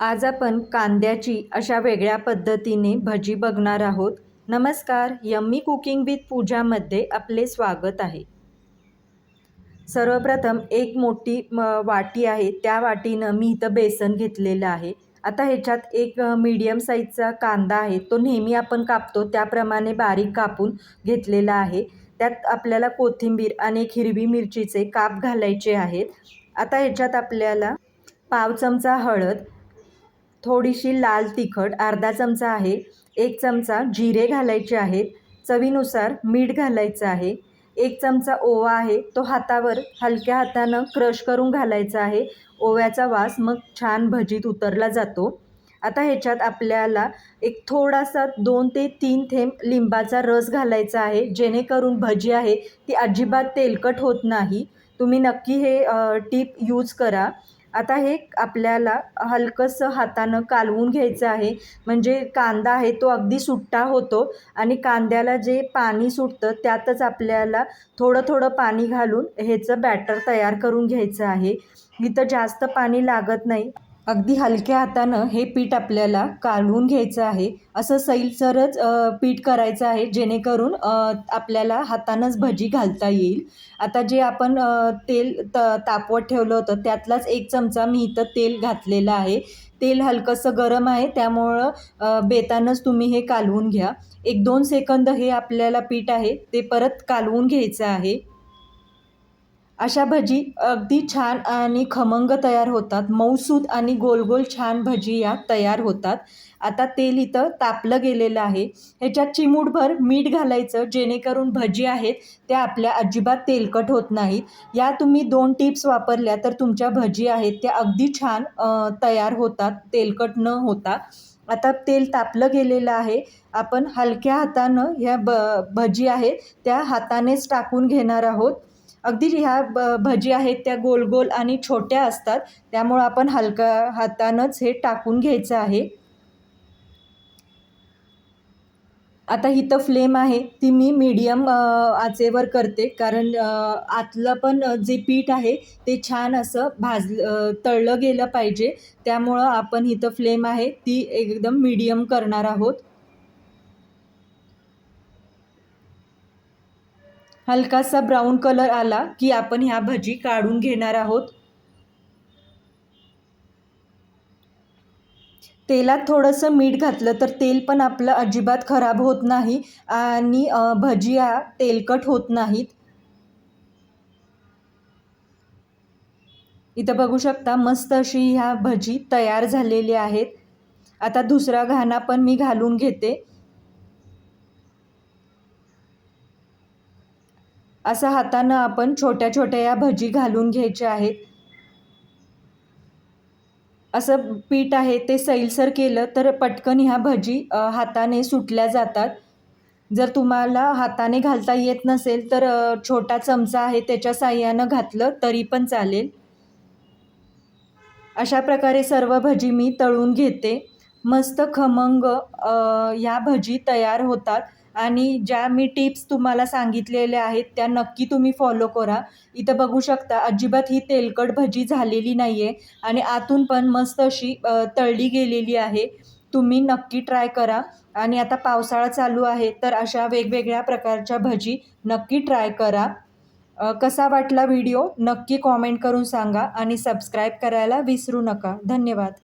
आज आपण कांद्याची अशा वेगळ्या पद्धतीने भजी बघणार आहोत. नमस्कार यम्मी कुकिंग विथ पूजामध्ये आपले स्वागत आहे. सर्वप्रथम एक मोठी म वाटी आहे. त्या वाटीनं मी इथं बेसन घेतलेलं आहे. आता ह्याच्यात एक मीडियम साईजचा कांदा आहे. तो नेहमी आपण कापतो. त्याप्रमाणे बारीक कापून घेतलेला आहे. त्यात आपल्याला कोथिंबीर आणि एक हिरवी मिरचीचे काप घालायचे आहेत. आता ह्याच्यात आपल्याला पाव चमचा हळद थोडीशी लाल तिखट अर्धा चमचा आहे एक चमचा जिरे घालायचे आहेत चवीनुसार मीठ घालायचं आहे एक चमचा ओवा आहे तो हातावर हलक्या हातानं क्रश करून घालायचा आहे ओव्याचा वास मग छान भजीत उतरला जातो. आता ह्याच्यात आपल्याला एक थोडासा दोन ते तीन थेंब लिंबाचा रस घालायचा आहे जेणेकरून भजी आहे ती अजिबात तेलकट होत नाही. तुम्ही नक्की हे टीप यूज करा. आता हे आपल्याला हलकंसं हातानं कालवून घ्यायचं आहे. म्हणजे कांदा आहे तो अगदी सुट्टा होतो आणि कांद्याला जे पाणी सुटतं त्यातच आपल्याला थोडं थोडं पाणी घालून ह्याचं बॅटर तयार करून घ्यायचं आहे. इथं जास्त पाणी लागत नाही. अगदी हलक्या हातानं हे पीठ आपल्याला काढून घ्यायचं आहे. असं सैलसरच पीठ करायचं आहे जेणेकरून आपल्याला हातानंच भजी घालता येईल. आता जे आपण तेल त तापवत ठेवलं होतं त्यातलाच एक चमचा मी इथं तेल घातलेलं आहे. तेल हलकंसं गरम आहे त्यामुळं बेतानंच तुम्ही हे कालवून घ्या. एक दोन सेकंद हे आपल्याला पीठ आहे ते परत कालवून घ्यायचं आहे. अशा भजी अगदी छान आणि खमंग तयार होतात. मऊसूद आणि गोल छान भजी या तयार होतात. आता तेल इथं तापलं गेलेलं आहे. ह्याच्यात चिमूटभर मीठ घालायचं जेणेकरून भजी आहेत त्या आपल्या अजिबात तेलकट होत नाहीत. या तुम्ही दोन टिप्स वापरल्या तर तुमच्या भजी आहेत त्या अगदी छान तयार होतात तेलकट न होता. आता तेल तापलं गेलेलं आहे. आपण हलक्या हातानं ह्या ब भजी आहेत त्या हातानेच टाकून घेणार आहोत. अगदी ह्या ब भजी आहेत त्या गोल गोल आणि छोट्या असतात. त्यामुळं आपण हलका हातानंच हे टाकून घ्यायचं आहे. आता इथं फ्लेम आहे ती मी मीडियम आचेवर करते. कारण आतलं पण जे पीठ आहे ते छान असं भाज तळलं गेलं पाहिजे. त्यामुळं आपण इथं फ्लेम आहे ती एकदम मीडियम करणार आहोत. हलकासा ब्राऊन कलर आला की आपण ह्या भजी काढून घेणार आहोत. तेलात थोडंसं मीठ घातलं तर तेल पण आपलं अजिबात खराब होत नाही आणि भजिया तेलकट होत नाहीत. इथं बघू शकता मस्त अशी ह्या भजी तयार झालेली आहेत. आता दुसरा घाणा पण मी घालून घेते. असं हातानं आपण छोट्या छोट्या या भजी घालून घ्यायच्या आहेत. असं पीठ आहे ते सैलसर केलं तर पटकन ह्या भजी हाताने सुटल्या जातात. जर तुम्हाला हाताने घालता येत नसेल तर छोटा चमचा आहे त्याच्या साह्यानं घातलं तरी पण चालेल. अशा प्रकारे सर्व भजी मी तळून घेते. मस्त खमंग ह्या भजी तयार होतात. आणि ज्या मी टिप्स तुम्हाला सांगितलेल्या आहेत त्या नक्की तुम्ही फॉलो करा. इथं बघू शकता अजिबात ही तेलकट भजी झालेली नाही आहे आणि आतून पण मस्त अशी तळली गेलेली आहे. तुम्ही नक्की ट्राय करा. आणि आता पावसाळा चालू आहे तर अशा वेगवेगळ्या प्रकारच्या भजी नक्की ट्राय करा. कसा वाटला व्हिडिओ नक्की कॉमेंट करून सांगा आणि सबस्क्राईब करायला विसरू नका. धन्यवाद.